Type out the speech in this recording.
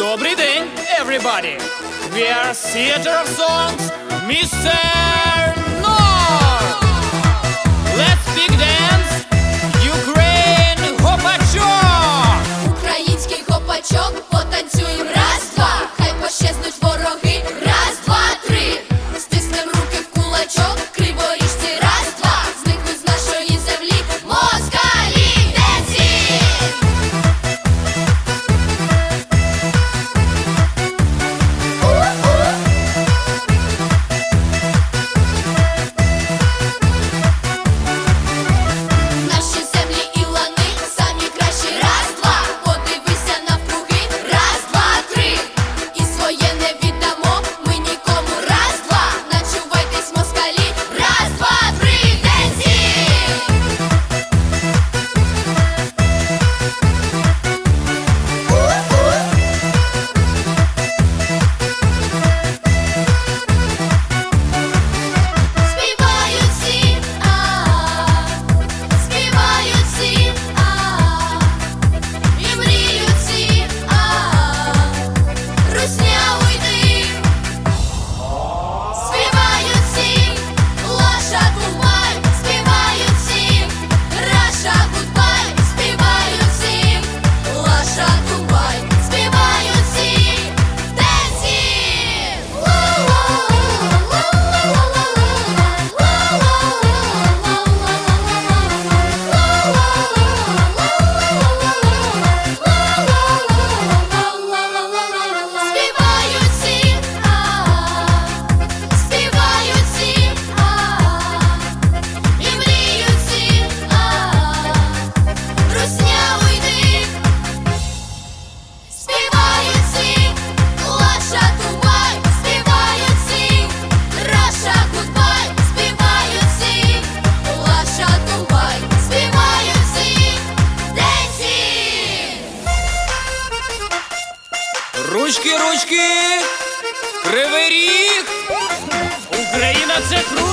Добрий день, everybody! We are Theater of Songs, Mr. Ручки, ручки, Кривий ріг! Україна це круто!